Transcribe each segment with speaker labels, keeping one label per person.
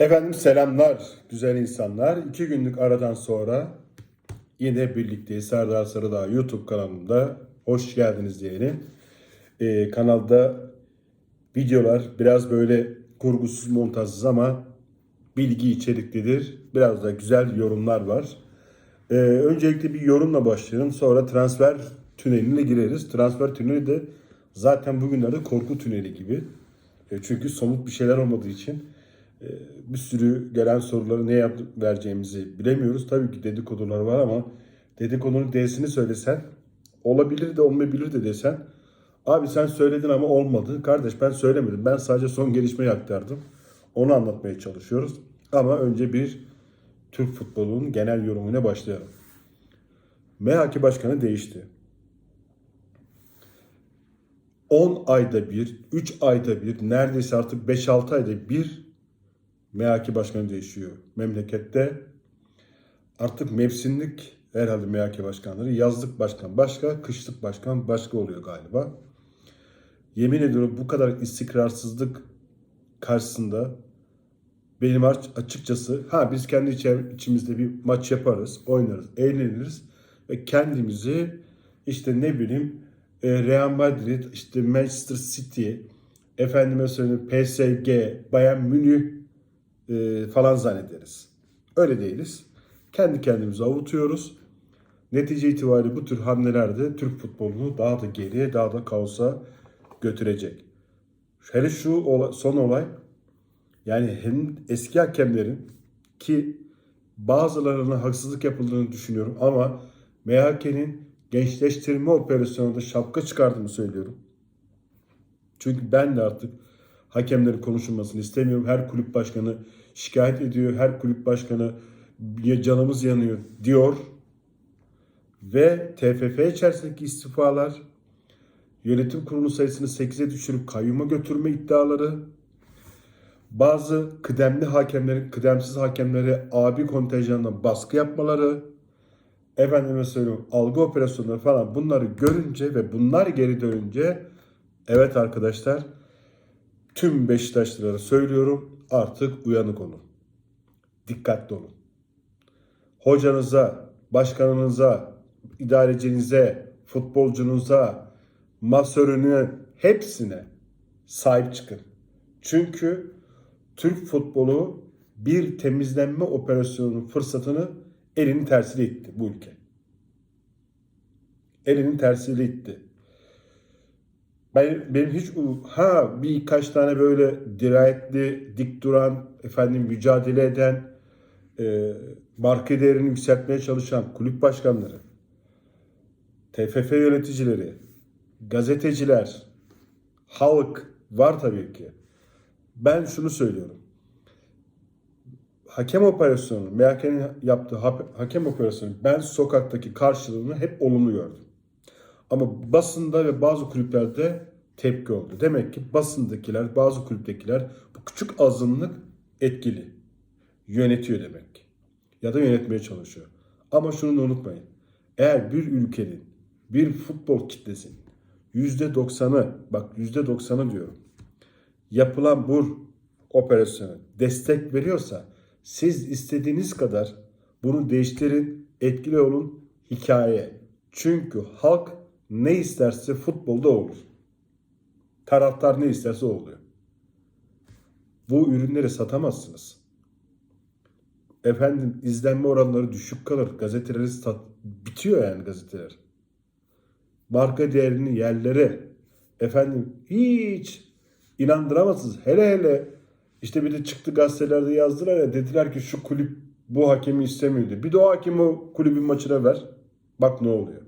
Speaker 1: Efendim selamlar güzel insanlar. İki günlük aradan sonra yine birlikteyiz. Serdar Sarıdağ YouTube kanalımda hoş geldiniz diyelim. Ee, kanalda videolar biraz böyle kurgusuz montajsız ama bilgi içeriklidir. Biraz da güzel yorumlar var. Ee, öncelikle bir yorumla başlayalım. Sonra transfer tüneline gireriz. Transfer tüneli de zaten bugünlerde korku tüneli gibi. E, çünkü somut bir şeyler olmadığı için bir sürü gelen soruları ne yap vereceğimizi bilemiyoruz. Tabii ki dedikodular var ama dedikodunun D'sini söylesen olabilir de olmayabilir de desen abi sen söyledin ama olmadı. Kardeş ben söylemedim. Ben sadece son gelişmeyi aktardım. Onu anlatmaya çalışıyoruz. Ama önce bir Türk futbolunun genel yorumuna başlayalım. MHK Başkanı değişti. 10 ayda bir, 3 ayda bir, neredeyse artık 5-6 ayda bir MHK başkanı değişiyor. Memlekette artık mevsimlik herhalde MHK başkanları yazlık başkan başka, kışlık başkan başka oluyor galiba. Yemin ediyorum bu kadar istikrarsızlık karşısında benim aç- açıkçası ha biz kendi içimizde bir maç yaparız, oynarız, eğleniriz ve kendimizi işte ne bileyim e, Real Madrid, işte Manchester City, efendime söyleyeyim PSG, Bayern Münih e, falan zannederiz. Öyle değiliz. Kendi kendimizi avutuyoruz. Netice itibariyle bu tür hamleler de Türk futbolunu daha da geriye, daha da kaosa götürecek. Hele şu son olay yani hem eski hakemlerin ki bazılarına haksızlık yapıldığını düşünüyorum ama MHK'nin gençleştirme operasyonunda şapka çıkardığını söylüyorum. Çünkü ben de artık hakemlerin konuşulmasını istemiyorum. Her kulüp başkanı şikayet ediyor. Her kulüp başkanı "Ya canımız yanıyor diyor. Ve TFF içerisindeki istifalar, yönetim kurulu sayısını 8'e düşürüp kayyuma götürme iddiaları, bazı kıdemli hakemlerin kıdemsiz hakemlere abi kontenjanına baskı yapmaları, efendime söylüyorum algı operasyonları falan bunları görünce ve bunlar geri dönünce evet arkadaşlar tüm Beşiktaşlılara söylüyorum artık uyanık olun. Dikkatli olun. Hocanıza, başkanınıza, idarecinize, futbolcunuza, masörünün hepsine sahip çıkın. Çünkü Türk futbolu bir temizlenme operasyonunun fırsatını elinin tersiyle itti bu ülke. Elinin tersiyle itti. Ben benim hiç ha birkaç tane böyle dirayetli, dik duran, efendim mücadele eden, e, marka değerini yükseltmeye çalışan kulüp başkanları, TFF yöneticileri, gazeteciler, halk var tabii ki. Ben şunu söylüyorum. Hakem operasyonu, MHK'nin yaptığı ha- hakem operasyonu ben sokaktaki karşılığını hep olumlu gördüm. Ama basında ve bazı kulüplerde tepki oldu. Demek ki basındakiler, bazı kulüptekiler bu küçük azınlık etkili. Yönetiyor demek ki. Ya da yönetmeye çalışıyor. Ama şunu da unutmayın. Eğer bir ülkenin, bir futbol kitlesinin %90'ı, bak %90'ı diyorum, yapılan bu operasyona destek veriyorsa siz istediğiniz kadar bunu değiştirin, etkili olun hikaye. Çünkü halk ne isterse futbolda olur. Taraftar ne isterse oluyor. Bu ürünleri satamazsınız. Efendim izlenme oranları düşük kalır. Gazeteleri sat bitiyor yani gazeteler. Marka değerini yerlere efendim hiç inandıramazsınız. Hele hele işte bir de çıktı gazetelerde yazdılar ya dediler ki şu kulüp bu hakemi istemiyordu. Bir de o hakemi kulübün maçına ver. Bak ne oluyor.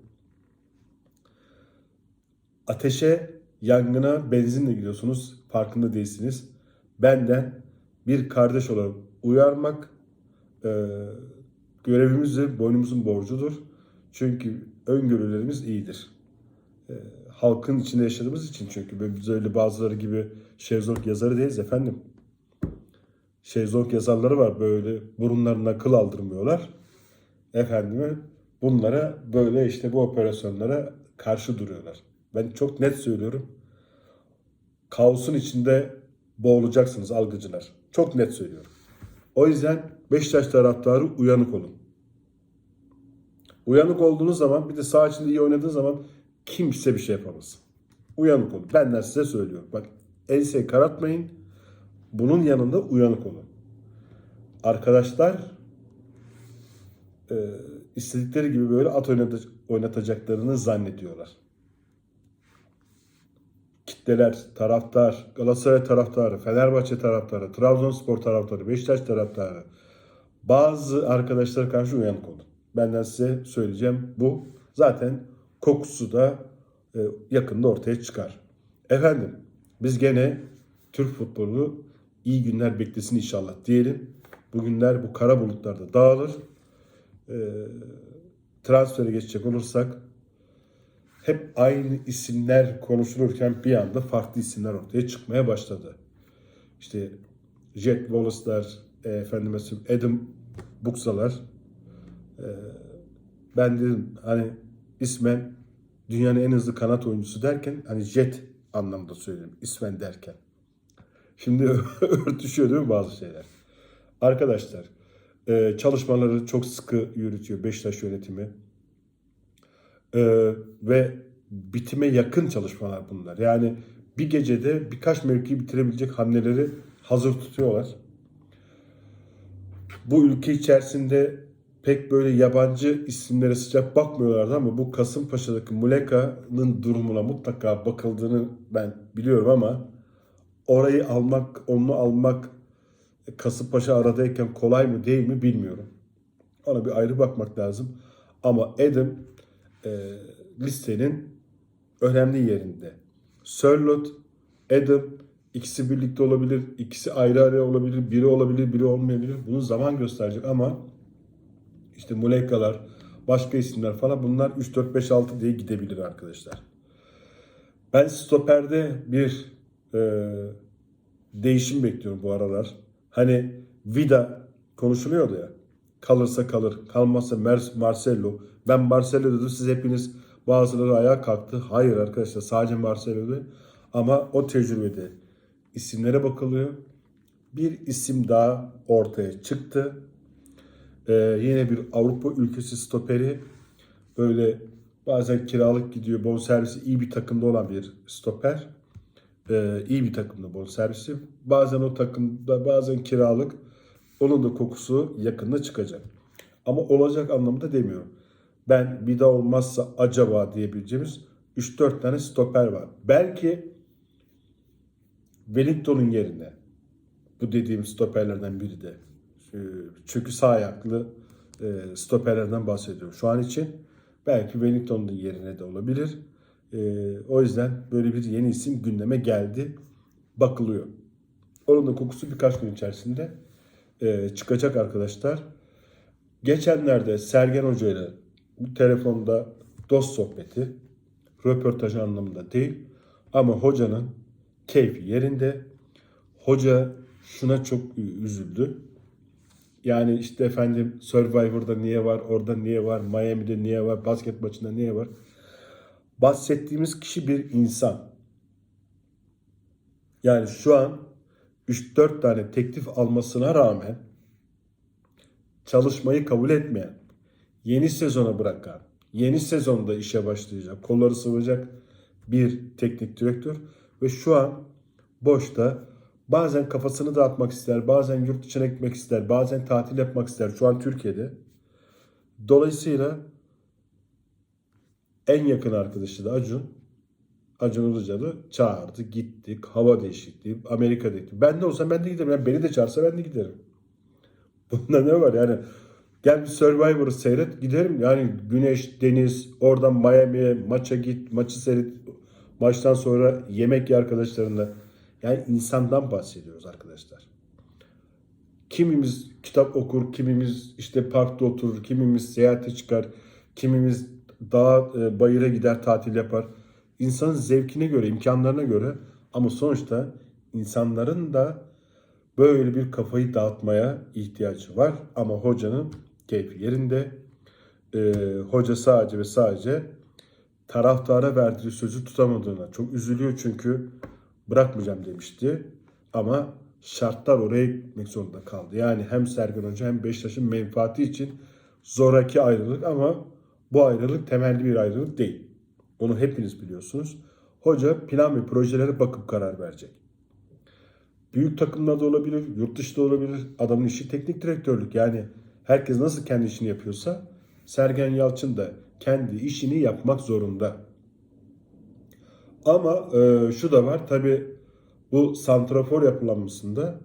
Speaker 1: Ateşe, yangına benzinle gidiyorsunuz. Farkında değilsiniz. Benden bir kardeş olarak uyarmak e, görevimizdir, boynumuzun borcudur. Çünkü öngörülerimiz iyidir. E, halkın içinde yaşadığımız için çünkü biz öyle bazıları gibi şezlong yazarı değiliz efendim. Şezlong yazarları var böyle burunlarına kıl aldırmıyorlar. Efendime bunlara böyle işte bu operasyonlara karşı duruyorlar. Ben çok net söylüyorum. Kaosun içinde boğulacaksınız algıcılar. Çok net söylüyorum. O yüzden Beşiktaş taraftarı uyanık olun. Uyanık olduğunuz zaman bir de sağ içinde iyi oynadığın zaman kimse bir şey yapamaz. Uyanık olun. Benden size söylüyorum. Bak enseyi karartmayın. Bunun yanında uyanık olun. Arkadaşlar e, istedikleri gibi böyle at oynat- oynatacaklarını zannediyorlar. Kitleler, taraftar, Galatasaray taraftarı, Fenerbahçe taraftarı, Trabzonspor taraftarı, Beşiktaş taraftarı, bazı arkadaşlara karşı uyanık olun. Benden size söyleyeceğim bu. Zaten kokusu da e, yakında ortaya çıkar. Efendim biz gene Türk futbolu iyi günler beklesin inşallah diyelim. Bugünler bu kara bulutlarda dağılır. E, transfere geçecek olursak hep aynı isimler konuşulurken bir anda farklı isimler ortaya çıkmaya başladı. İşte Jet Wallace'lar, e, efendime söyleyeyim Adam Buksa'lar. E, ben dedim hani ismen dünyanın en hızlı kanat oyuncusu derken hani jet anlamda söyledim ismen derken. Şimdi örtüşüyor değil mi bazı şeyler? Arkadaşlar e, çalışmaları çok sıkı yürütüyor Beşiktaş yönetimi. Ee, ve bitime yakın çalışmalar bunlar. Yani bir gecede birkaç mevki bitirebilecek hamleleri hazır tutuyorlar. Bu ülke içerisinde pek böyle yabancı isimlere sıcak bakmıyorlardı ama bu Kasımpaşa'daki Muleka'nın durumuna mutlaka bakıldığını ben biliyorum ama orayı almak, onu almak Kasımpaşa aradayken kolay mı değil mi bilmiyorum. Ona bir ayrı bakmak lazım. Ama Adam e, listenin önemli yerinde. Sörlot, Adam ikisi birlikte olabilir, ikisi ayrı ayrı olabilir, biri olabilir, biri olmayabilir. Bunu zaman gösterecek ama işte Mulekalar, başka isimler falan bunlar 3, 4, 5, 6 diye gidebilir arkadaşlar. Ben stoperde bir e, değişim bekliyorum bu aralar. Hani Vida konuşuluyordu ya. Kalırsa kalır, kalmazsa Mer- Marcelo. Ben Marcelo dedim, siz hepiniz bazıları ayağa kalktı. Hayır arkadaşlar sadece Marcelo değil. Ama o tecrübede isimlere bakılıyor. Bir isim daha ortaya çıktı. Ee, yine bir Avrupa ülkesi stoperi. Böyle bazen kiralık gidiyor. Bonservisi iyi bir takımda olan bir stoper. Ee, iyi bir takımda bonservisi. Bazen o takımda bazen kiralık. Onun da kokusu yakında çıkacak. Ama olacak anlamda demiyorum. Ben bir daha olmazsa acaba diyebileceğimiz 3-4 tane stoper var. Belki Wellington'un yerine bu dediğim stoperlerden biri de. Ee, Çünkü sağ ayaklı e, stoperlerden bahsediyorum. Şu an için belki Wellington'un yerine de olabilir. Ee, O yüzden böyle bir yeni isim gündeme geldi. Bakılıyor. Onun da kokusu birkaç gün içerisinde e, çıkacak arkadaşlar. Geçenlerde Sergen Hoca ile telefonda dost sohbeti, röportaj anlamında değil ama hocanın keyfi yerinde. Hoca şuna çok üzüldü. Yani işte efendim Survivor'da niye var, orada niye var, Miami'de niye var, basket maçında niye var? Bahsettiğimiz kişi bir insan. Yani şu an 3-4 tane teklif almasına rağmen çalışmayı kabul etmeyen, yeni sezona bırakan, yeni sezonda işe başlayacak, kolları sıvacak bir teknik direktör ve şu an boşta bazen kafasını dağıtmak ister, bazen yurt dışına gitmek ister, bazen tatil yapmak ister. Şu an Türkiye'de. Dolayısıyla en yakın arkadaşı da Acun. Acun Ilıcalı çağırdı, gittik, hava değişikliği, Amerika'da gittik. Ben de olsam ben de giderim. Yani beni de çağırsa ben de giderim. Bunda ne var yani? Gel bir Survivor'ı seyret giderim. Yani güneş, deniz, oradan Miami'ye maça git, maçı seyret. Maçtan sonra yemek ye arkadaşlarınla. Yani insandan bahsediyoruz arkadaşlar. Kimimiz kitap okur, kimimiz işte parkta oturur, kimimiz seyahate çıkar, kimimiz dağa, e, bayıra gider, tatil yapar. İnsanın zevkine göre, imkanlarına göre ama sonuçta insanların da böyle bir kafayı dağıtmaya ihtiyacı var. Ama hocanın keyfi yerinde. E, hoca sadece ve sadece taraftara verdiği sözü tutamadığına çok üzülüyor çünkü bırakmayacağım demişti. Ama şartlar oraya gitmek zorunda kaldı. Yani hem Sergen Hoca hem Beşiktaş'ın menfaati için zoraki ayrılık ama bu ayrılık temelli bir ayrılık değil. Onu hepiniz biliyorsunuz. Hoca plan ve projelere bakıp karar verecek. Büyük takımlarda olabilir, yurt dışında olabilir. Adamın işi teknik direktörlük. Yani herkes nasıl kendi işini yapıyorsa Sergen Yalçın da kendi işini yapmak zorunda. Ama e, şu da var tabi bu santrafor yapılanmasında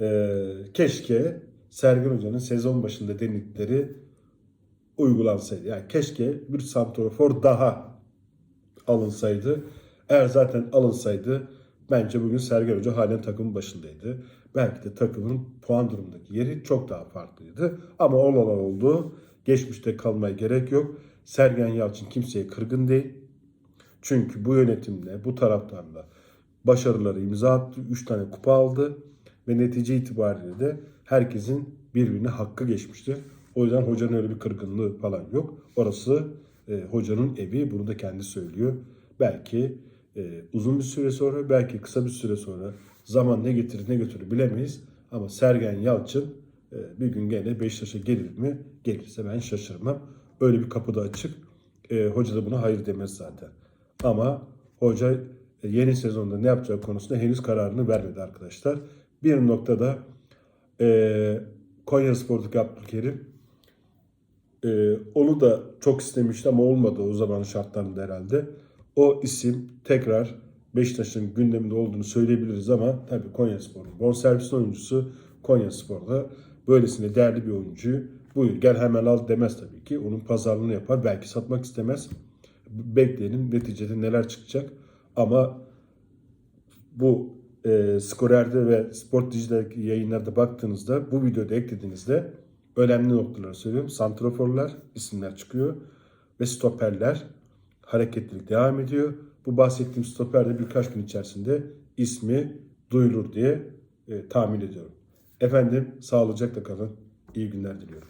Speaker 1: e, keşke Sergen Hoca'nın sezon başında denedikleri uygulansaydı. Yani keşke bir santrafor daha alınsaydı. Eğer zaten alınsaydı bence bugün Sergen Hoca halen takımın başındaydı. Belki de takımın puan durumundaki yeri çok daha farklıydı. Ama olan oldu. Geçmişte kalmaya gerek yok. Sergen Yalçın kimseye kırgın değil. Çünkü bu yönetimle, bu taraftarla başarıları imza attı. 3 tane kupa aldı. Ve netice itibariyle de herkesin birbirine hakkı geçmiştir. O yüzden hocanın öyle bir kırgınlığı falan yok. Orası e, hocanın evi. Bunu da kendi söylüyor. Belki e, uzun bir süre sonra, belki kısa bir süre sonra zaman ne getirir ne götürür bilemeyiz. Ama Sergen Yalçın e, bir gün gene Beşiktaş'a gelir mi? Gelirse ben şaşırmam. Öyle bir kapı da açık. E, hoca da buna hayır demez zaten. Ama hoca e, yeni sezonda ne yapacağı konusunda henüz kararını vermedi arkadaşlar. Bir noktada e, Konya Spor'daki Abdülkerim e, onu da çok istemişti ama olmadı o zaman şartlarında herhalde. O isim tekrar Beşiktaş'ın gündeminde olduğunu söyleyebiliriz ama tabii Konya Spor'un bonservis oyuncusu Konya Spor'da böylesine değerli bir oyuncuyu buyur gel hemen al demez tabii ki. Onun pazarlığını yapar. Belki satmak istemez. Bekleyelim neticede neler çıkacak. Ama bu e, Skorer'de ve Sport Dijital'deki yayınlarda baktığınızda bu videoda eklediğinizde önemli noktaları söylüyorum. Santroforlar isimler çıkıyor ve stoperler hareketlilik devam ediyor. Bu bahsettiğim stoper de birkaç gün içerisinde ismi duyulur diye e, tahmin ediyorum. Efendim sağlıcakla kalın. İyi günler diliyorum.